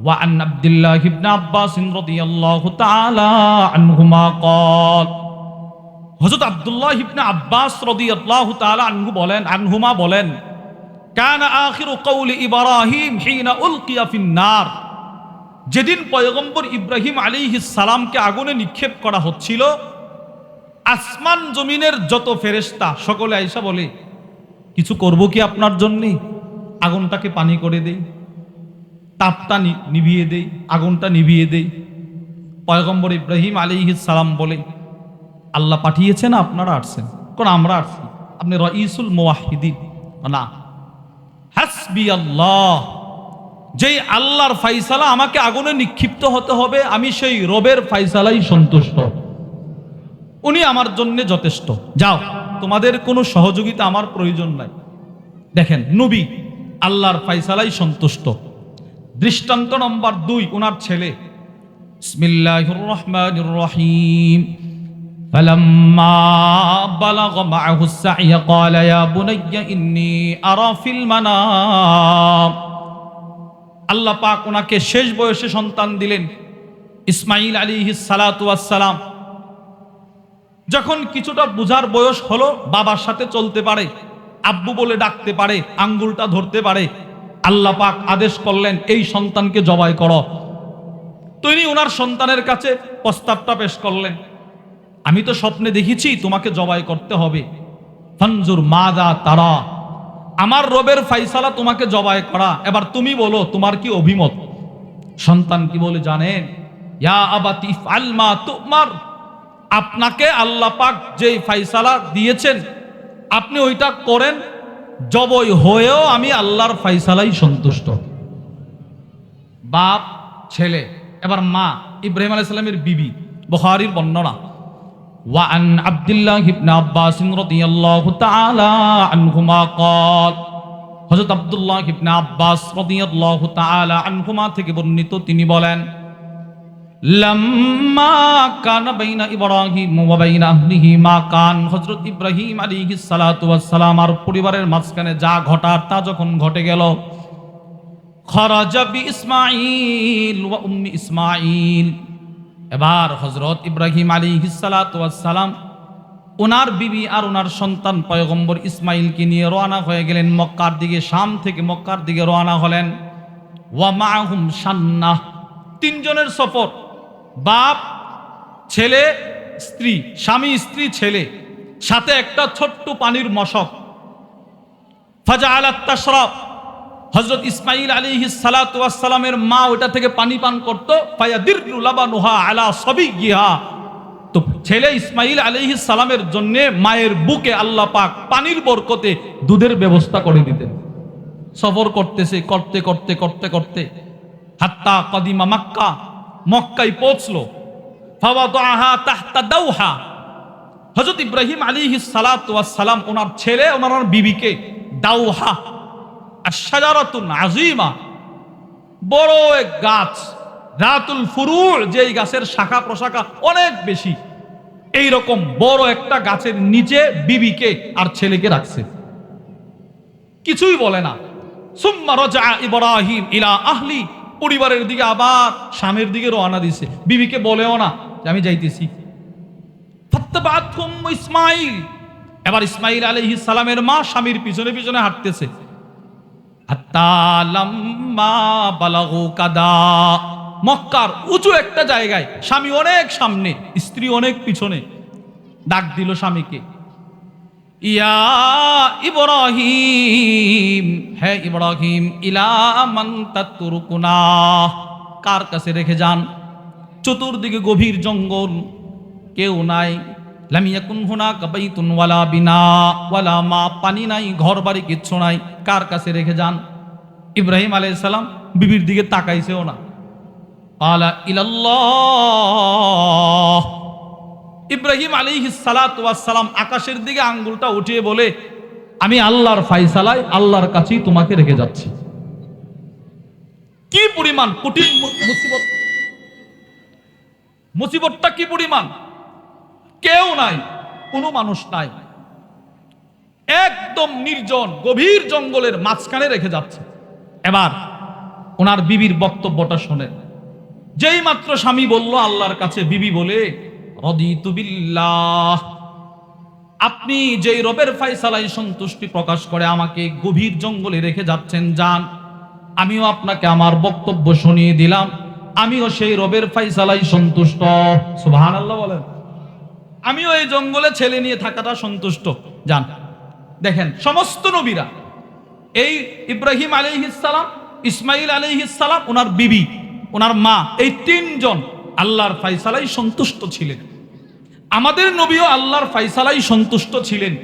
وعن عبد الله بن عباس رضي الله تعالى عنهما قال হযরত আব্দুল্লাহ ইবনে আব্বাস রাদিয়াল্লাহু তাআলা আনহু বলেন আনহুমা বলেন কানা আখিরু কওলি ইব্রাহিম হিনা উলকিয়া ফিন নার যেদিন পয়গম্বর ইব্রাহিম আলাইহিস সালামকে আগুনে নিক্ষেপ করা হচ্ছিল আসমান জমিনের যত ফেরেশতা সকলে আইসা বলে কিছু করব কি আপনার জন্যে আগুনটাকে পানি করে দেই তাপটা নিভিয়ে দেই, আগুনটা নিভিয়ে দেই। পয়গম্বর ইব্রাহিম আলাইহিস সালাম বলে, আল্লাহ পাঠিয়েছেন, আপনারা আসছেন। কোন, আমরা আসছি। আপনি রঈসুল মোয়াহিদিন না। হাসবি আল্লাহ। যেই আল্লাহর ফাইসালা আমাকে আগুনে নিক্ষিপ্ত হতে হবে, আমি সেই রবের ফাইসালাই সন্তুষ্ট। উনি আমার জন্য যথেষ্ট। যাও, তোমাদের কোনো সহযোগিতা আমার প্রয়োজন নাই। দেখেন, নবী আল্লাহর ফাইসালাই সন্তুষ্ট। দৃষ্টান্ত নম্বর দুই ওনার ছেলে বিসমিল্লাহির রহমানির রহিম فلما بلغ معه السعي قال يا بني إني أرى في المنام আল্লাহ পাক ওনাকে শেষ বয়সে সন্তান দিলেন ইসমাইল আলী সালাম যখন কিছুটা বুঝার বয়স হলো বাবার সাথে চলতে পারে আব্বু বলে ডাকতে পারে আঙ্গুলটা ধরতে পারে আল্লাহ পাক আদেশ করলেন, এই সন্তানকে জবাই করো। তিনি ওনার সন্তানের কাছে প্রস্তাবটা পেশ করলেন, আমি তো স্বপ্নে দেখেছি তোমাকে জবাই করতে হবে। ফঞ্জুর মাদা তারা, আমার রবের ফাইসালা তোমাকে জবাই করা। এবার তুমি বলো, তোমার কি অভিমত? সন্তান কি বলে, জানেন, ইয়া আবাতি ইফআল মা তুমার, আপনাকে আল্লাহ পাক যেই ফাইসালা দিয়েছেন, আপনি ওইটা করেন জবই হয়েও আমি আল্লাহর ফাইসালাই সন্তুষ্ট বাপ ছেলে এবার মা ইব্রাহিম আলাইহিস সালামের বিবি বুখারীর বর্ণনা وعن عبد الله بن عباس رضي الله تعالى عنهما قال হযরত আব্দুল্লাহ ইবনে আব্বাস রাদিয়াল্লাহু তাআলা আনহুমা থেকে বর্ণিত তিনি বলেন কানা বাইনা মা কান ইব্রাহিম সালাম আর পরিবারের মাঝখানে যা ঘটার তা যখন ঘটে গেল, খরাজা উম্মি এবার হজরত ইব্রাহিম আলী সালাম ওনার বিবি আর ওনার সন্তান পয়গম্বর ইসমাইলকে নিয়ে রওনা হয়ে গেলেন মক্কার দিকে, শাম থেকে মক্কার দিকে রওনা হলেন। ওয়া মাহুম সান্নাহ, তিনজনের সফর। বাপ, ছেলে, স্ত্রী, স্বামী, স্ত্রী, ছেলে, সাথে একটা ছোট্ট পানির মশক। ফাজা আলাত তাশরাফ হজরত ইসমাইল আলী সালাতামের মা ওটা থেকে পানি পান করতো। তো ছেলে ইসমাইল আলী সালামের জন্য মায়ের বুকে আল্লাহ পাক পানির বরকতে দুধের ব্যবস্থা করে দিতেন। সফর করতেছে, করতে করতে করতে করতে। হাত্তা কদিমা মাক্কা মক্কায় পৌঁছলো। হজরত ইব্রাহিম আলী সালাম ওনার ছেলে, ওনার বিবিকে দাউহা। আশাজারাতুন আজিমা বড় এক গাছ, রাতুল ফুরুর যেই গাছের শাখা প্রশাখা অনেক বেশি। এই রকম বড় একটা গাছের নিচে বিবিকে আর ছেলেকে রাখছে। কিছুই বলে না। সুম্মা রজা ইব্রাহিম ইলা আহলি পরিবারের দিকে আবার স্বামীর দিকে রওনা দিছে। বিবিকে বলেও না যে আমি যাইতেছি। ইসমাইল। এবার ইসমাইল আলাইহিস সালামের মা স্বামীর পিছনে পিছনে হাঁটতেছে। মক্কার উঁচু একটা জায়গায় স্বামী অনেক সামনে, স্ত্রী অনেক পিছনে। ডাক দিল স্বামীকে। ইয়া ইব্রাহিম হ্যাঁ ইব্রাহিম, ইলা মান তাতুরকুনা কার কাছে রেখে যান? চতুর্দিকে গভীর জঙ্গল, কেউ নাই। লাম ইয়াকুন হুনাকা বাইতুন ওয়ালা বিনা, ওয়ালা মা, পানি নাই ঘর বাড়ি কিচ্ছু নাই। কার কাছে রেখে যান? ইব্রাহিম আলাইহিস সালাম বিবির দিকে তাকাইছেও না। আলা ইলাল্লাহ ইব্রাহিম সালাতু সালাম আকাশের দিকে আঙ্গুলটা উঠিয়ে বলে, আমি আল্লাহর ফাইসালায় আল্লাহর কাছেই তোমাকে রেখে যাচ্ছি। কি পরিমাণ কঠিন মুসিবত। মুসিবতটা কি পরিমাণ? কেউ নাই, কোনো মানুষ নাই। একদম নির্জন, গভীর জঙ্গলের মাঝখানে রেখে যাচ্ছে। এবার ওনার বিবির বক্তব্যটা শোনেন। যেই মাত্র স্বামী বলল, আল্লাহর কাছে বিবি বলে আপনি যেই রবের ফাইসালাই সন্তুষ্টি প্রকাশ করে আমাকে গভীর জঙ্গলে রেখে যাচ্ছেন, যান। আমিও আপনাকে আমার বক্তব্য শুনিয়ে দিলাম। আমিও সেই রবের ফাইসালাই সন্তুষ্ট। সুবহান আল্লাহ বলেন। আমিও এই জঙ্গলে ছেলে নিয়ে থাকাটা সন্তুষ্ট। যান। দেখেন, সমস্ত নবীরা, এই ইব্রাহিম আলাইহিসসালাম ইসমাইল আলাইহিসসালাম ওনার বিবি, ওনার মা, এই তিনজন আল্লাহর ফাইসালাই সন্তুষ্ট ছিলেন। আমাদের নবীও আল্লাহর ফাইসালাই সন্তুষ্ট ছিলেন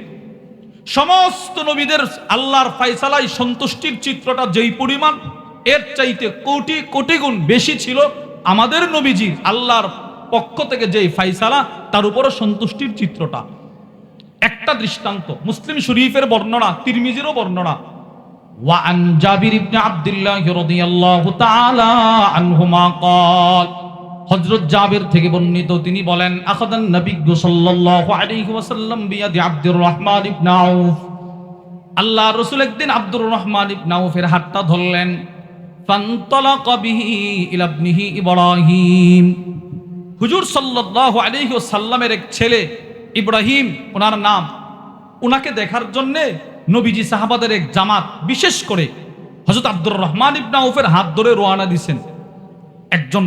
সমস্ত নবীদের আল্লাহর ফাইসালাই সন্তুষ্টির চিত্রটা যেই পরিমাণ এর চাইতে কোটি কোটি গুণ বেশি ছিল আমাদের নবীজির আল্লাহর পক্ষ থেকে যেই ফাইসালা তার উপরও সন্তুষ্টির চিত্রটা একটা দৃষ্টান্ত মুসলিম শরীফের বর্ণনা তিরমিজিরও বর্ণনা وعن جابر بن عبد الله رضي الله تعالى عنهما قال হযরত জাবির থেকে বর্ণিত, তিনি বলেন, আখাদান নবী সাল্লাল্লাহু আলাইহি ওয়াসাল্লাম বিয়াদি আব্দুর রহমান ইবনে আউফ। আল্লাহ রাসূল একদিন আব্দুর রহমান ইবনে আউফের হাতটা ধরলেন, ফান্তালাকা বিহি ইলা ইবনিহি ইব্রাহিম। হুজুর সাল্লাল্লাহু আলাইহি ওয়াসাল্লামের এক ছেলে, ইব্রাহিম, ওনার নাম। ওনাকে দেখার জন্যে নবীজি সাহাবাদের এক জামাত, বিশেষ করে হযরত আব্দুর রহমান ইবনে আউফের হাত ধরে রওনা দিছেন। একজন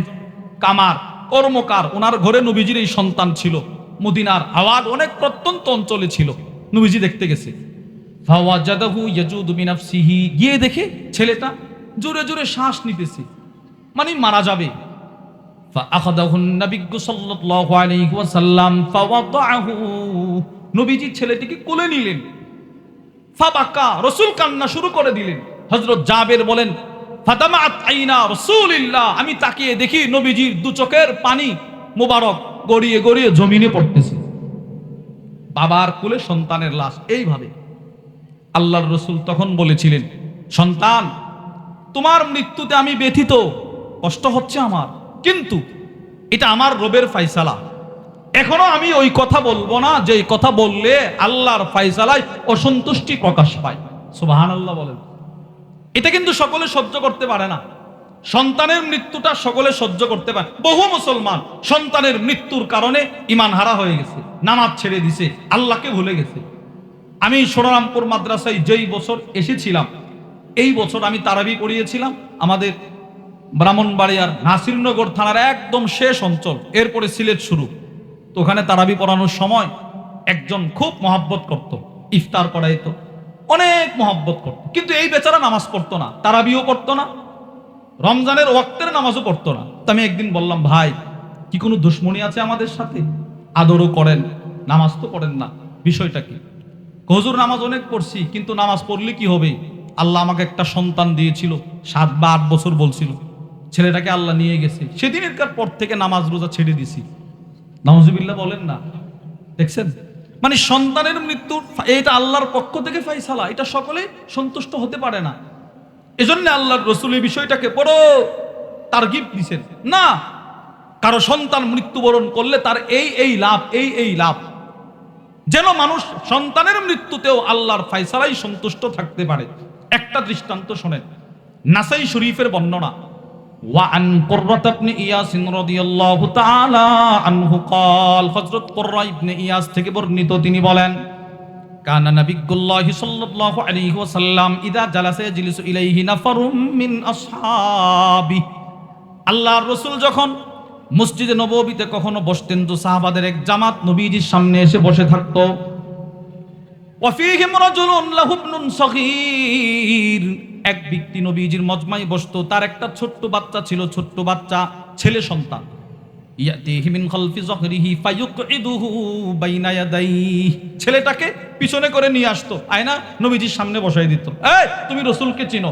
কামার, কর্মকার, ওনার ঘরে নবীজির এই সন্তান ছিল। মদিনার আওয়াজ অনেক প্রত্যন্ত অঞ্চলে ছিল। নবীজি দেখতে গেছে। গিয়ে দেখে ছেলেটা জোরে জোরে শ্বাস নিতেছে। মানে মারা যাবে। নবীজি ছেলেটিকে কোলে নিলেন। ফাবাক্কা রসুল কান্না শুরু করে দিলেন। হজরত জাবের বলেন ফাতামাত আইনা রাসূলিল্লাহ। আমি তাকিয়ে দেখি নবীজির দু চোখের পানি মোবারক গড়িয়ে গড়িয়ে জমিনে পড়তেছে। বাবার কোলে সন্তানের লাশ, এইভাবে। আল্লাহর রসুল তখন বলেছিলেন, সন্তান, তোমার মৃত্যুতে আমি ব্যথিত, কষ্ট হচ্ছে আমার। কিন্তু এটা আমার রবের ফাইসালা এখনও আমি ওই কথা বলব না যে কথা বললে আল্লাহর ফাইসালায় অসন্তুষ্টি প্রকাশ পায়। সুবাহান আল্লাহ বলেন। এটা কিন্তু সকলে সহ্য করতে পারে না। সন্তানের মৃত্যুটা সকলে সহ্য করতে পারে। বহু মুসলমান সন্তানের মৃত্যুর কারণে ইমান হারা হয়ে গেছে, নামাজ ছেড়ে দিছে, আল্লাহকে ভুলে গেছে। আমি সোনারামপুর মাদ্রাসায় যেই বছর এসেছিলাম, এই বছর আমি তারাবি পড়িয়েছিলাম। আমাদের ব্রাহ্মণবাড়িয়ার নাসিরনগর থানার একদম শেষ অঞ্চল, এরপরে সিলেট শুরু। তো ওখানে তারাবি পড়ানোর সময় একজন খুব মহাব্বত করত, ইফতার পড়াইতো অনেক মহাব্বত করত। কিন্তু এই বেচারা নামাজ পড়তো না, তারাবিও পড়তো না, রমজানের ওয়াক্তের নামাজও পড়তো না। তো আমি একদিন বললাম, ভাই, কি কোনো দুশ্মনী আছে আমাদের সাথে? আদরও করেন, নামাজ তো পড়েন না। বিষয়টা কি? হজুর, নামাজ অনেক পড়ছি, কিন্তু নামাজ পড়লে কি হবে? আল্লাহ আমাকে একটা সন্তান দিয়েছিল, সাত বা আট বছর বলছিল। ছেলেটাকে আল্লাহ নিয়ে গেছে। সেদিনের পর থেকে নামাজ রোজা ছেড়ে দিছি। নামাজুবিল্লাহ বলেন না। দেখছেন? মানে সন্তানের মৃত্যু এটা আল্লাহর পক্ষ থেকে ফাইসালা। এটা সকলে সন্তুষ্ট হতে পারে না। এজন্য আল্লাহর রসুল এই বিষয়টাকে বড় তার গিফট দিছেন। না, কারও সন্তান মৃত্যুবরণ করলে তার এই এই লাভ, এই এই লাভ। যেন মানুষ সন্তানের মৃত্যুতেও আল্লাহর ফাইসালাই সন্তুষ্ট থাকতে পারে। একটা দৃষ্টান্ত শোনেন। নাসাই শরীফের বর্ণনা। وعن قرة بن إياس رضي الله تعالى عنه قال হযরত কুররা ইবনে ইয়াস থেকে বর্ণিত তিনি বলেন কানা নবিয়্যুল্লাহ সাল্লাল্লাহু আলাইহি ওয়াসাল্লাম ইদা জালাসা ইয়াজলিসু ইলাইহি নাফারুম মিন আসহাবি আল্লাহর রাসূল যখন মসজিদে নববীতে কখনো বসতেন তো সাহাবাদের এক জামাত নবীজির সামনে এসে বসে থাকতো ওয়াফিহিম রাজুলুন লাহু ইবনুন সগীর এক ব্যক্তি নবীজির মজমাই বসতো, তার একটা ছোট্ট বাচ্চা ছিল, ছোট্ট বাচ্চা ছেলে সন্তান। ছেলেটাকে পিছনে করে নিয়ে আসতো, আয়না নবীজির সামনে বসাই দিত। তুমি রসুলকে চিনো,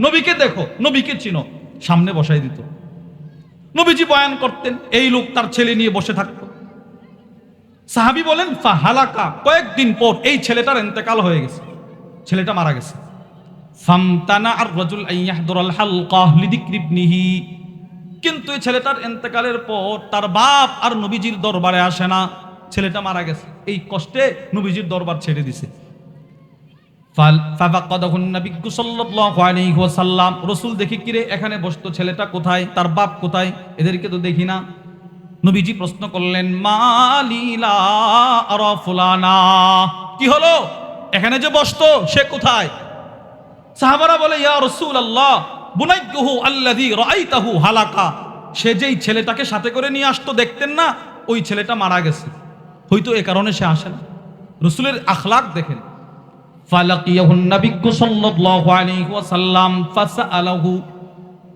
নবীকে দেখো, নবীকে চিনো, সামনে বসাই দিত। নবীজি বয়ান করতেন, এই লোক তার ছেলে নিয়ে বসে থাকতো। সাহাবি বলেন, ফাহালাকা, কয়েকদিন পর এই ছেলেটার এন্তেকাল হয়ে গেছে। ছেলেটা মারা গেছে। ফামতানা আর রাজুল আইয়াহদুরাল হালকা লিদিকরিবনিহি। কিন্তু এই ছেলেটার এন্তেকালের পর তার বাপ আর নবীজির দরবারে আসে না। ছেলেটা মারা গেছে। এই কষ্টে নবীজির দরবার ছেড়ে দিছে। রসুল দেখি কিরে এখানে বসতো ছেলেটা কোথায়? তার বাপ কোথায়? এদেরকে তো দেখি না। নবীজি প্রশ্ন করলেন মালিলা কি হলো? এখানে যে বসতো, সে কোথায়? সাহাবারা বলে, ইয়া রসুল আল্লাহ বুনাইকুহু আল্লাযী রাআইতাহু হালাকা। সে যেই ছেলেটাকে সাথে করে নিয়ে আসতো, দেখতেন না, ওই ছেলেটা মারা গেছে। হয়তো এ কারণে সে আসে না। রসুলের আখলাক দেখেন।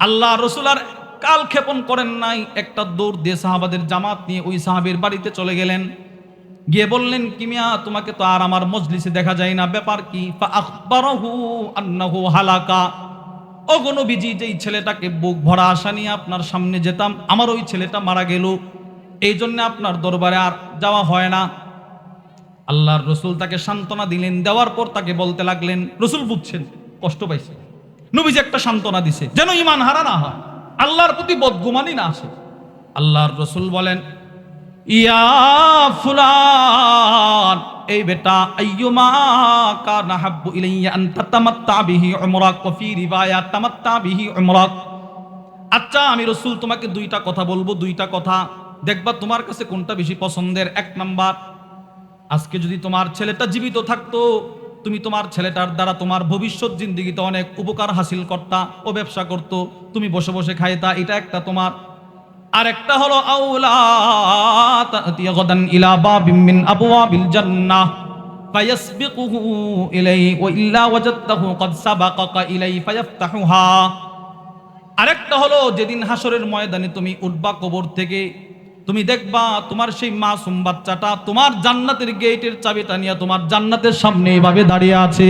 আল্লাহ রসুল আর কাল ক্ষেপণ করেন নাই। একটা দৌড় দিয়ে সাহাবাদের জামাত নিয়ে ওই সাহাবের বাড়িতে চলে গেলেন। গিয়ে বললেন কিমিয়া তোমাকে তো আর আমার মজলিসে দেখা যায় না, ব্যাপার কি? হালাকা। নবীজি, যেই ছেলেটাকে বুক ভরা আশা নিয়ে আপনার সামনে যেতাম, আমার ওই ছেলেটা মারা গেল। এই জন্য আপনার দরবারে আর যাওয়া হয় না। আল্লাহর রসুল তাকে সান্ত্বনা দিলেন, দেওয়ার পর তাকে বলতে লাগলেন, রসুল বুঝছেন, কষ্ট পাইছে। নবীজি একটা সান্ত্বনা দিছে, যেন ইমান হারা না হয়, আল্লাহর প্রতি বদগুমানি না আসে। আল্লাহর রসুল বলেন ইয়া ফুলান, এই বেটা, আইয়ুমা কানা হাব্বু ইলাইয়া আন তাতামাত্তা বিহি উমরাক, ওয়া ফি রিওয়ায়াত তামাত্তা বিহি উমরাক। আচ্ছা আমি রসুল, তোমাকে দুইটা কথা বলব, দুইটা কথা। দেখবা তোমার কাছে কোনটা বেশি পছন্দের? এক নাম্বার, আজকে যদি তোমার ছেলেটা জীবিত থাকতো, তুমি তোমার ছেলেটার দ্বারা তোমার ভবিষ্যৎ জিন্দিগিতে অনেক উপকার হাসিল করতা ও ব্যবসা করতো। তুমি বসে বসে খাইতা, এটা একটা তোমার আর একটা হলো আউলা তাতিয়া গদান ইলা বাবিম মিন আবওয়াবিল জান্নাহ ইলাই ওয়া ইল্লা ওয়াজাদতাহু ক্বাদ সাবাকাকা ইলাই ফায়াফতাহুহা। আরেকটা হলো যেদিন হাসরের ময়দানে তুমি উঠবা কবর থেকে, তুমি দেখবা তোমার সেই মাসুম বাচ্চাটা তোমার জান্নাতের গেটের চাবিটা নিয়ে তোমার জান্নাতের সামনে এইভাবে দাঁড়িয়ে আছে।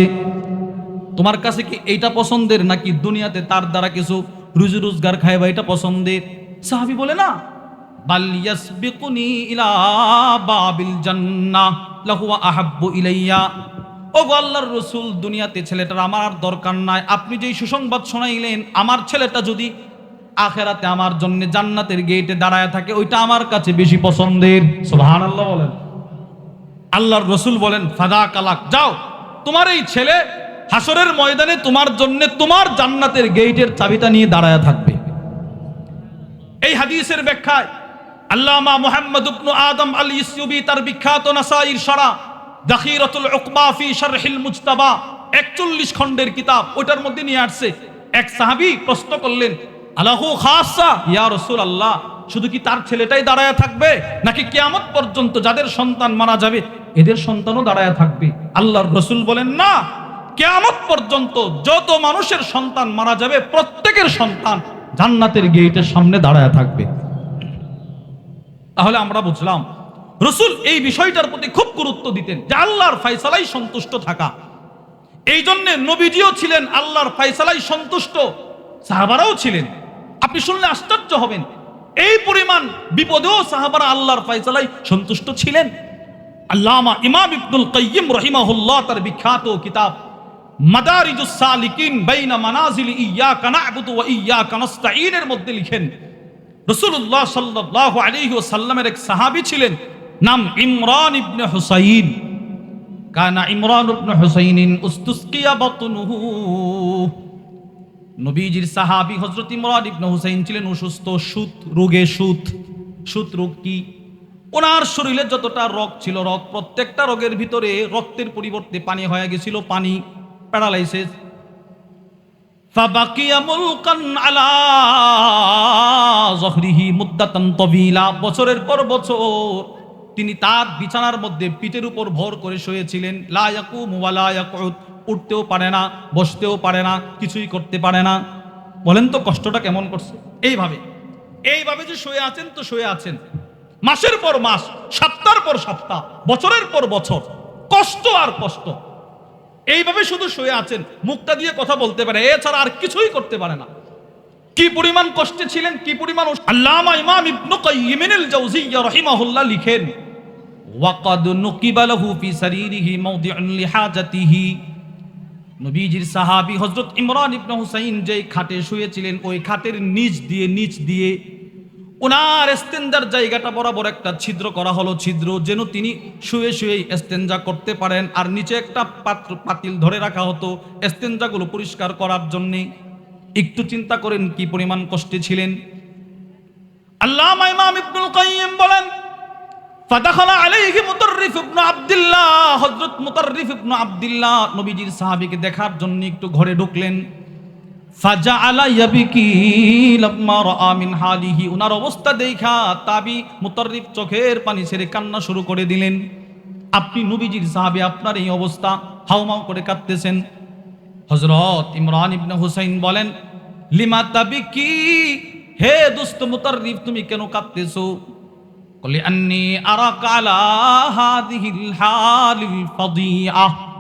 তোমার কাছে কি এইটা পছন্দের নাকি দুনিয়াতে তার দ্বারা কিছু রুজি রোজগার খাইবা এটা পছন্দের? সাহাবি বলে, না। বাল ইয়াসবিকুনি ইলা বাবিল জান্নাহ, লাহু আহাব্বু ইলাইয়া। ও গো আল্লাহর রসুল, দুনিয়াতে ছেলেটার আমার দরকার নাই। আপনি যেই সুসংবাদ শোনাইলেন, আমার ছেলেটা যদি আখেরাতে আমার জন্য জান্নাতের গেটে দাঁড়ায় থাকে, ওইটা আমার কাছে বেশি পছন্দের। সুবহানাল্লাহ বলেন। আল্লাহর রসুল বলেন, ফাদা কালাক, যাও। তোমার এই ছেলে হাসরের ময়দানে তোমার জন্য তোমার জান্নাতের গেটের চাবিটা নিয়ে দাঁড়ায় থাকবে। এই হাদিসের ব্যাখ্যায় আল্লামা মুহাম্মদ ইবনু আদম আল ইসিউবি তার বিখ্যাত নাসাইর সারা দাখিরাতুল উকবা ফি শারহিল মুজতাবা 41 খণ্ডের কিতাব ওটার মধ্যে নিয়ে আসছে। এক সাহাবী প্রশ্ন করলেন, আলাহু খাসা ইয়া রাসূলুল্লাহ। শুধু কি তার ছেলেটাই দাঁড়ায় থাকবে, নাকি কিয়ামত পর্যন্ত যাদের সন্তান মারা যাবে, এদের সন্তানও দাঁড়ায় থাকবে? আল্লাহর রসুল বলেন, না। কেয়ামত পর্যন্ত যত মানুষের সন্তান মারা যাবে, প্রত্যেকের সন্তান জান্নাতের গেটের সামনে দাঁড়ায় থাকবে। তাহলে আমরা বুঝলাম, রসুল এই বিষয়টার প্রতি খুব গুরুত্ব দিতেন যে আল্লাহর ফাইসালাই সন্তুষ্ট থাকা। এই জন্য নবীজিও ছিলেন আল্লাহর ফাইসালাই সন্তুষ্ট, সাহাবারাও ছিলেন। আপনি শুনলে আশ্চর্য হবেন, এই পরিমাণ বিপদেও সাহাবারা আল্লাহর ফাইসালাই সন্তুষ্ট ছিলেন। আল্লামা ইমাম ইবনুল কাইয়িম রহিমাহুল্লাহ তার বিখ্যাত কিতাব মাদারিজুস সালিকিন বাইনা মানাজিল ইয়াকা না'বুদু ওয়া মধ্যে এক ছিলেন নাম ইমরান হুসাইন। কানা ইমরান নবীজির হুসাইন ছিলেন অসুস্থ, সুত রোগে সুত। সুত রোগ কি? ওনার শরীরে যতটা রোগ ছিল রোগ, প্রত্যেকটা রোগের ভিতরে রক্তের পরিবর্তে পানি হয়ে গেছিল, পানি প্যারালাইসিস বছরের পর বছর তিনি তার বিছানার মধ্যে পিঠের উপর ভর করে শুয়েছিলেন। লা ইয়াকুম ওয়া লা ইয়াকুদ উঠতেও পারে না, বসতেও পারে না, কিছুই করতে পারে না। বলেন তো কষ্টটা কেমন করছে? এইভাবে এইভাবে যে শুয়ে আছেন তো শুয়ে আছেন। মাসের পর মাস, সপ্তাহের পর সপ্তাহ, বছরের পর বছর। কষ্ট আর কষ্ট। এইভাবে শুধু শুয়ে আছেন মুখটা দিয়ে কথা বলতে পারে, এছাড়া আর কিছুই করতে পারে না। কি পরিমাণ কষ্টে ছিলেন, কি পরিমাণ আল্লামা ইমাম ইবনু কাইয়িমিনুল জাওজিয়্যা রাহিমাহুল্লাহ লিখেন, ওয়াকাদ নুকিবা লাহু ফি সারিরিহি মাওদিউন লিহাজাতিহি। নবীজির সাহাবী হযরত ইমরান ইবনে হুসাইন যেই খাটে শুয়েছিলেন, ওই খাটের নিচ দিয়ে নিচ দিয়ে ওনার এস্তেঞ্জার জায়গাটা বরাবর একটা ছিদ্র করা হলো ছিদ্র, যেন তিনি শুয়ে শুয়ে এস্তেঞ্জা করতে পারেন। আর নিচে একটা পাত্র, পাতিল ধরে রাখা হতো এস্তেঞ্জাগুলো পরিষ্কার করার জন্যে। একটু চিন্তা করেন কি পরিমাণ কষ্টে ছিলেন। আল্লাহ ইমাম ইবনুল কাইয়িম বলেন, ফাদাখালা আলাইহি মুতাররিফ ইবনু আব্দুল্লাহ হযরত মুতাররিফ আব্দুল্লাহ নবীজির সাহাবীকে দেখার জন্য একটু ঘরে ঢুকলেন। ফাজাআলা ইয়াবকি লাম্মা রাআ মিন হালিহি। উনার অবস্থা দেখা তাবি মুতাররিফ চোখের পানি ছেড়ে কান্না শুরু করে দিলেন। আপনি নবীজির সাহাবী, আপনার এই অবস্থা। হাউমাউ করে কাঁদতেছেন। হজরত ইমরান ইবনে হুসাইন বলেন, লিমা তাবিকি? হে দোস্ত মুতাররিফ, তুমি কেন কাঁদতেছো? বলে আন্নি আরাকা আলা হাদিহিল হালিল ফাদিআহ।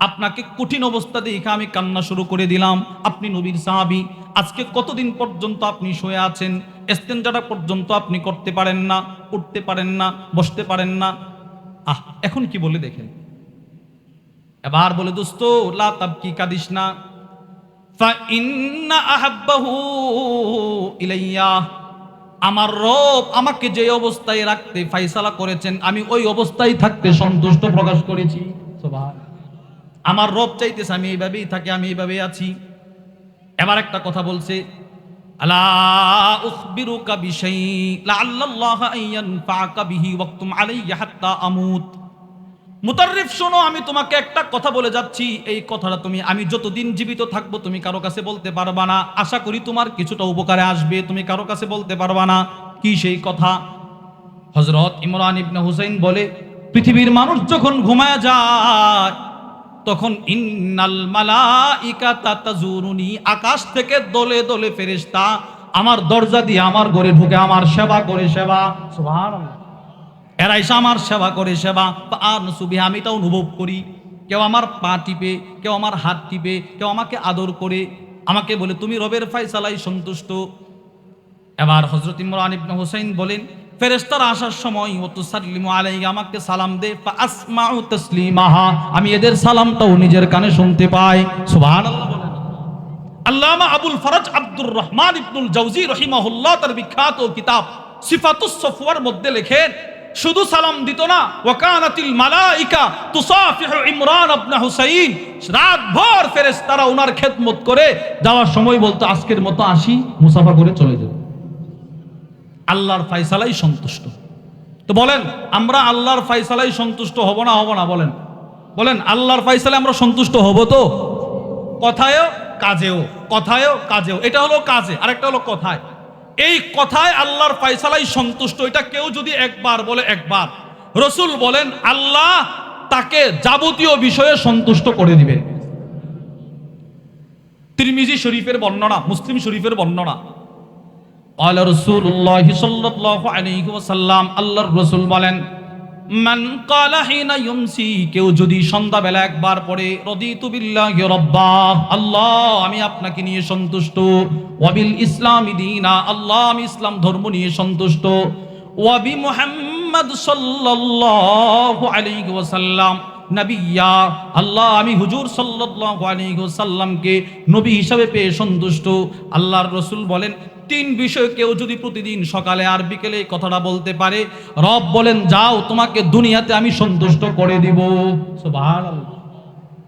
আপনাকে কঠিন অবস্থা দেখে আমি কান্না শুরু করে দিলাম। আপনি নবীর সাহাবী। আজকে কতদিন পর্যন্ত আপনি শুয়ে আছেন? এস্তেঞ্জাটা পর্যন্ত আপনি করতে পারেন না, উঠতে পারেন না, বসতে পারেন না। আহ, এখন কি বলে দেখেন? এবার বলে, দোস্ত লা তাবকি কাদিস না? আমার রব আমাকে যে অবস্থায় রাখতে ফাইসালা করেছেন, আমি ওই অবস্থায় থাকতে সন্তুষ্ট প্রকাশ করেছি। আমার রব চাইতেছে, আমি এইভাবেই থাকি, আমি এইভাবেই আছি। এবার একটা কথা বলছে শোনো, আমি তোমাকে একটা কথা বলে যাচ্ছি। এই কথাটা তুমি, আমি যতদিন জীবিত থাকব, তুমি কারও কাছে বলতে পারবা না। আশা করি তোমার কিছুটা উপকারে আসবে, তুমি কারও কাছে বলতে পারবা না। কি সেই কথা? হজরত ইমরান ইবনে হুসাইন বলে, পৃথিবীর মানুষ যখন ঘুমায় যায় তখন ইন্নাল মালাইকাতা তাজুরুনি, আকাশ থেকে দলে দলে ফেরেশতা আমার দরজা দিয়ে আমার ঘরে ঢুকে আমার সেবা করে সেবা। সুবহানাল্লাহ। এরা এসে আমার সেবা করে সেবা। আর নসুবি আমি এটা অনুভব করি। কেউ আমার পা টিপে, কেউ আমার হাত টিপে, কেউ আমাকে আদর করে। আমাকে বলে, তুমি রবের ফাইসালাই সন্তুষ্ট। এবার হজরত ইমরান ইবনে হোসেন বলেন ফেরেশতারা আসার সময় অত সাল্লিমু আলাইহি, আমাকে সালাম দে আসমাউ আমি এদের সালামটাও নিজের কানে শুনতে পাই। সুবহানাল্লাহ বলেন। আল্লামা আবুল ফরজ আব্দুর রহমান ইবনুল জাওজি রহিমাহুল্লাহ তার বিখ্যাত কিতাব সিফাতুস সফওয়ার মধ্যে লেখেন, শুধু সালাম দিত না, ওয়াকানাতিল মালাইকা তুসাফিহু ইমরান ইবনে হুসাইন রাত ভর ফেরেশতারা ওনার খেদমত করে, যাওয়ার সময় বলতো, আজকের মতো আসি, মুসাফা করে চলে যাবে। আল্লাহর ফাইসালাই সন্তুষ্ট। তো বলেন, আমরা আল্লাহর ফাইসালাই সন্তুষ্ট হব না হব না, বলেন। বলেন, আল্লাহর ফাইসালে আমরা সন্তুষ্ট হব তো? কথায়ও, কাজেও কথায়ও, কাজেও। এটা হলো কাজে, আরেকটা হলো কথায়। এই কথায় আল্লাহর ফাইসালাই সন্তুষ্ট, এটা কেউ যদি একবার বলে, একবার। রসুল বলেন, আল্লাহ তাকে যাবতীয় বিষয়ে সন্তুষ্ট করে দিবে। তিরমিজি শরীফের বর্ণনা, মুসলিম শরীফের বর্ণনা। قال رسول الله صلى الله عليه وسلم আল্লাহর রাসূল বলেন মান ক্বালা হিনা ইউমসি কেউ যদি সন্ধ্যাবেলা একবার পড়ে রদিতু বিল্লাহি রাব্বা আল্লাহ আমি আপনাকে নিয়ে সন্তুষ্ট ওয়াবিল ইসলামি দীনা আল্লাহ আমি ইসলাম ধর্ম নিয়ে সন্তুষ্ট ওয়াবি মুহাম্মদ সাল্লাল্লাহু আলাইহি ওয়াসাল্লাম নবিয়া আল্লাহ আমি হুজুর সাল্লাল্লাহু আলাইহি ওয়াসাল্লামকে নবী হিসাবে পেয়ে সন্তুষ্ট আল্লাহর রসুল বলেন তিন বিষয় কেউ যদি প্রতিদিন সকালে আর বিকেলে কথাটা বলতে পারে, রব বলেন, যাও, তোমাকে দুনিয়াতে আমি সন্তুষ্ট করে দিব।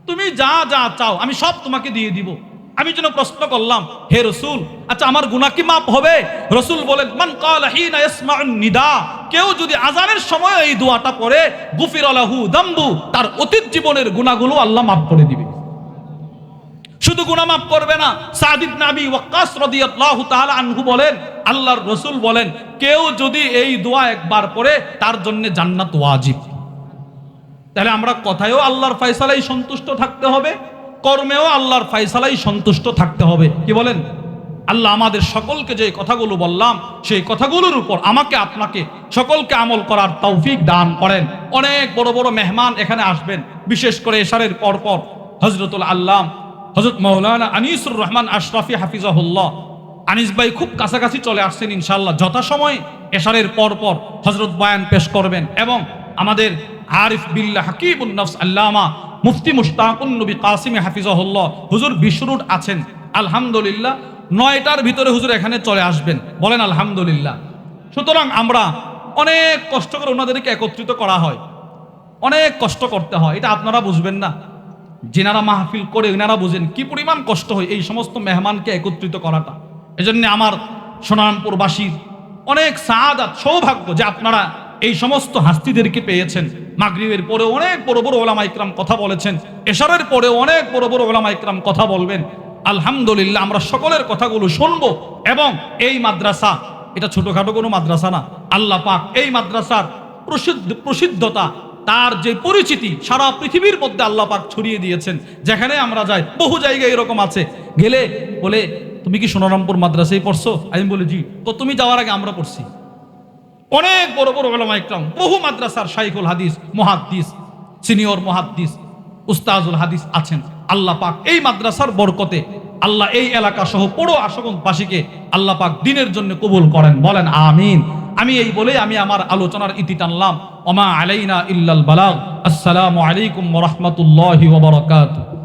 তুমি যা যা চাও, আমি সব তোমাকে দিয়ে দিব। আমি যেন প্রশ্ন করলাম, হে রসুল আচ্ছা আমার গুনাহ কি মাপ হবে? রসুল বলেন, মান নিদা। কেউ যদি আজানের সময় এই দোয়াটা পড়ে গুফির লাহু দাম্বু, তার অতীত জীবনের গুনাহগুলো আল্লাহ মাফ করে দিবে। শুধু মাফ করবে না। সাদ ইবনে আবি ওয়াক্কাস রাদিয়াল্লাহু তাআলা আনহু বলেন, আল্লাহর রসুল বলেন, কেউ যদি এই দোয়া একবার পড়ে, তার জন্য জান্নাত ওয়াজিব। তাহলে আমরা কথায়ও আল্লাহর ফয়সালাই সন্তুষ্ট থাকতে হবে, কর্মেও আল্লাহর ফয়সালাই সন্তুষ্ট থাকতে হবে। কি বলেন? আল্লাহ আমাদের সকলকে যে কথাগুলো বললাম, সেই কথাগুলোর উপর আমাকে, আপনাকে, সকলকে আমল করার তৌফিক দান করেন। অনেক বড় বড় মেহমান এখানে আসবেন, বিশেষ করে এশারের পরপর হজরতুল আল্লাহ হজরত মৌলানা আনিসুর রহমান আশরাফি হাফিজাহুল্লাহ। আনিস ভাই খুব কাছাকাছি চলে আসছেন ইনশাল্লাহ যথাসময় এশারের পরপর হজরত বয়ান পেশ করবেন এবং আমাদের আরিফ বিল্লা হাকিবুল নফস আল্লামা মুফতি মুশতাকুন নবী কাসিম হাফিজাহুল্লাহ হুজুর বিশরুড আছেন। আলহামদুলিল্লাহ, নয়টার ভিতরে হুজুর এখানে চলে আসবেন। বলেন আলহামদুলিল্লাহ। সুতরাং আমরা অনেক কষ্ট করে ওনাদেরকে একত্রিত করা হয়। অনেক কষ্ট করতে হয়, এটা আপনারা বুঝবেন না। যেনারা মাহফিল করে এনারা বুঝেন কি পরিমাণ কষ্ট হয় এই সমস্ত মেহমানকে একত্রিত করাটা। এজন্য আমার সোনারামপুরবাসীর অনেক সাদাত সৌভাগ্য যে আপনারা এই সমস্ত হাস্তিদেরকে পেয়েছেন। মাগরিবের পরে অনেক বড় বড় ওলামা ইকরাম কথা বলেছেন, এশারের পরে অনেক বড় বড় ওলামা ইকরাম কথা বলবেন। আলহামদুলিল্লাহ, আমরা সকলের কথাগুলো শুনব এবং এই মাদ্রাসা, এটা ছোটখাটো কোনো মাদ্রাসা না, আল্লাহ পাক এই মাদ্রাসার প্রসিদ্ধ, প্রসিদ্ধতা তার যে পরিচিতি সারা পৃথিবীর মধ্যে আল্লাহ পাক ছড়িয়ে দিয়েছেন, যেখানে আমরা যাই, বহু জায়গায় এরকম আছে। গেলে বলে, তুমি কি সোনারামপুর মাদ্রাসায় পড়ছো? আমি বলি, জি। তো তুমি যাওয়ার আগে আমরা পড়ছি। অনেক বড় বড় ওলামা ইকরাম বহু মাদ্রাসার শাইখুল হাদিস, মুহাদ্দিস, সিনিয়র মুহাদ্দিস, উস্তাজুল হাদিস আছেন। আল্লাহ পাক এই মাদ্রাসার বরকতে, আল্লাহ এই এলাকা সহ পুরো আশগঞ্জবাসীকে আল্লাহ পাক দিনের জন্য কবুল করেন। বলেন, আমিন। আমি এই বলে আমি আমার আলোচনার ইতি টানলাম। ওমা আলাইনা ইল্লাল বালাগ। আসসালামু আলাইকুম ওয়া রাহমাতুল্লাহি ওয়া বারাকাতুহু।